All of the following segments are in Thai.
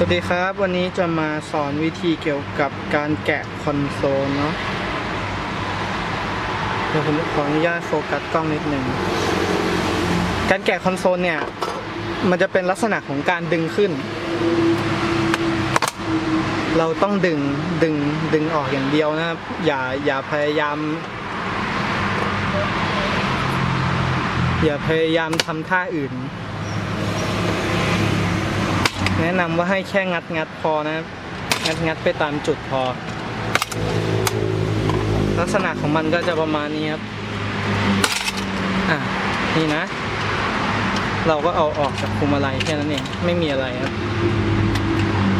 สวัสดีครับ วันนี้จะมาสอนวิธีเกี่ยวกับการแกะคอนโซลเนาะเดี๋ยวผมขออนุญาตโฟกัสกล้องนิดหนึ่งการแกะคอนโซลเนี่ย มันจะเป็นลักษณะของการดึงขึ้น เราต้องดึงดึงดึงออกอย่างเดียวนะครับ อย่าอย่าพยายาม อย่าพยายามทำท่าอื่น แนะนำว่าให้แค่งัดงัดพอนะครับ งัดงัดไปตามจุดพอ ลักษณะของมันก็จะประมาณนี้ครับ อะ นี่นะ เราก็เอาออกจากพวงมาลัยแค่นั้นเอง ไม่มีอะไรครับ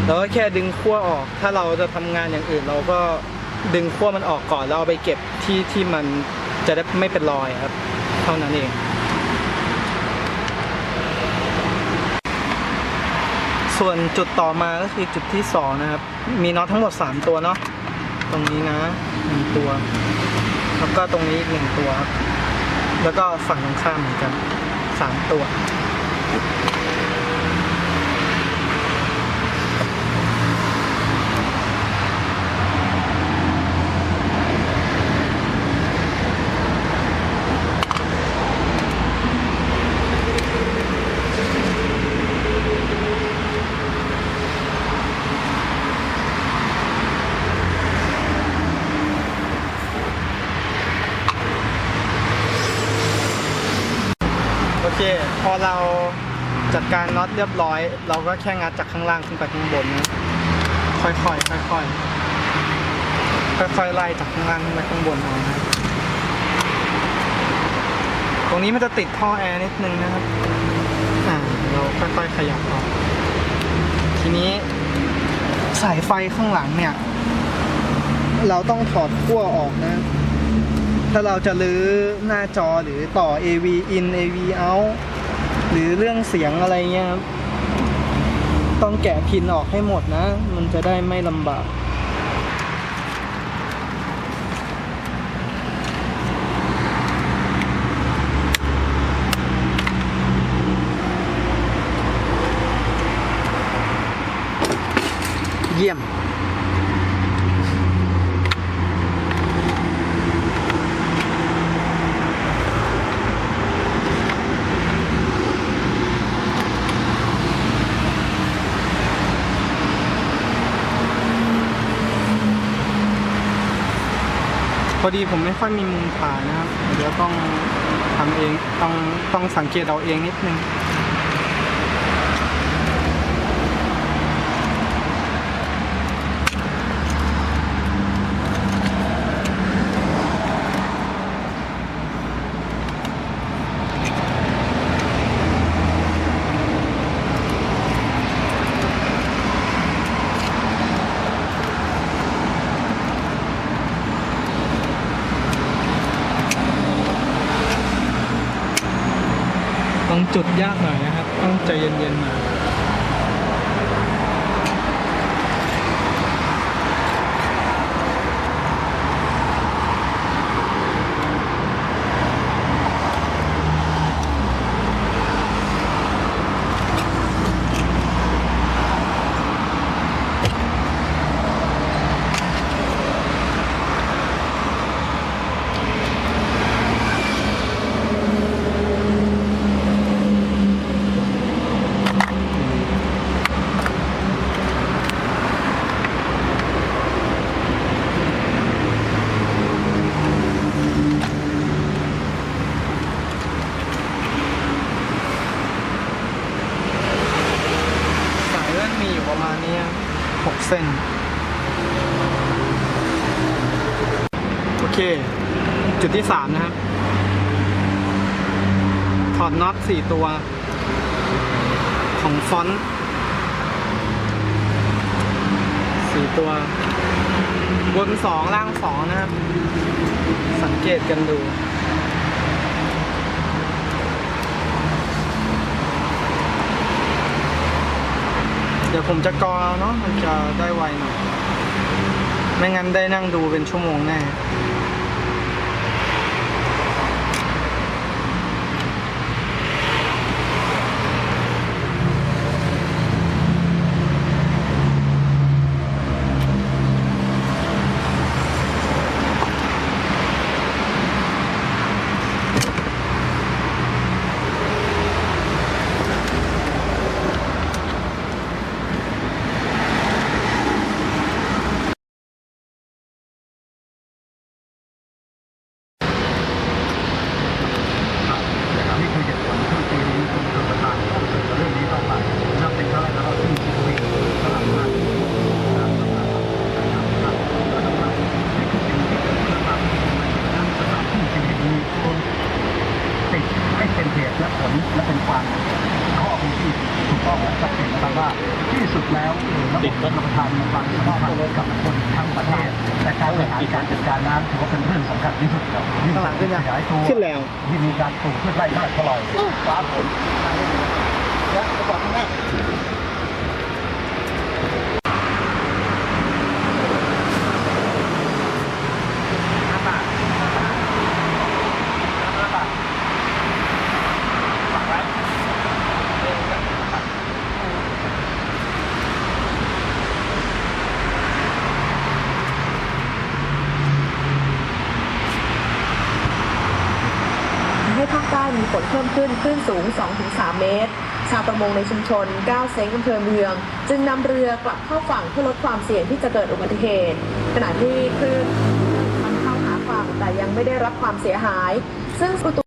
เราก็แค่ดึงขั้วออก ถ้าเราจะทำงานอย่างอื่น เราก็ดึงขั้วมันออกก่อนแล้วเอาไปเก็บที่ที่มันจะได้ไม่เป็นรอยครับ เท่านั้นเอง ส่วนจุดต่อมาก็คือจุดที่สองนะครับ มีน็อตทั้งหมด3ตัวเนาะตรงนี้นะหนึ่งตัว แล้วก็ตรงนี้อีกหนึ่งตัวครับแล้วก็ฝั่งตรงข้ามเหมือนกันสามตัว เค พอเราจัดการน็อตเรียบร้อย เราก็แค่งัดจากข้างล่างขึ้นไปข้างบน ค่อยๆ ค่อยๆ ค่อยๆ ไล่จากข้างล่างขึ้นไปข้างบนเอานะตรงนี้มันจะติดท่อแอร์นิดนึงนะครับ อ่า เราค่อยๆ ขยับออก ทีนี้สายไฟข้างหลังเนี่ย เราต้องถอดขั้วออกนะ ถ้าเราจะลื้อหน้าจอหรือต่อ AV in AV out หรือเรื่องเสียงอะไรเงี้ยครับต้องแกะพินออกให้หมดนะ มันจะได้ไม่ลำบากเยี่ยม อดีผมไม่ค่อยมีมุมถ่ายนะครับ เดี๋ยวต้องทำเองต้องต้องสังเกตเอาเองนิดนึง จุดยากหน่อยนะครับ ต้องใจเย็นๆมา 6 เส้น โอเค จุดที่ 3 นะครับ ถอดน็อต 4 ตัว ของฟอนต์4ตัว บน 2 ล่าง 2 นะครับ สังเกตกันดู เดี๋ยวผมจะกอเนาะมันจะได้ไวหน่อย ไม่งั้นได้นั่งดูเป็นชั่วโมงแน่ ว่าที่สุดแล้ว ระบบชลประทานมีความสามารถกับคนทั้งประเทศแต่การบริหารการจัดการน้ำถือว่าเป็นเรื่องสำคัญที่สุดครับข้างหลังขึ้นยังขยายตัวขึ้นแล้วที่มีการปลูกพืชไร่มากเท่าไหร่ฟ้าฝนและระบบข้างหน้า ให้ภาคใต้มี ฝนเพิ่มขึ้นคลื่นสูง 2-3 เมตร ชาวประมงในชุมชนก้าวเซ้งอำเภอเมือง จึงนำเรือกลับเข้าฝั่งเพื่อลดความเสี่ยงที่จะเกิดอุบัติเหตุ ขณะที่คลื่นมันเข้าหาฝั่งแต่ยังไม่ได้รับความเสียหาย ซึ่งประตู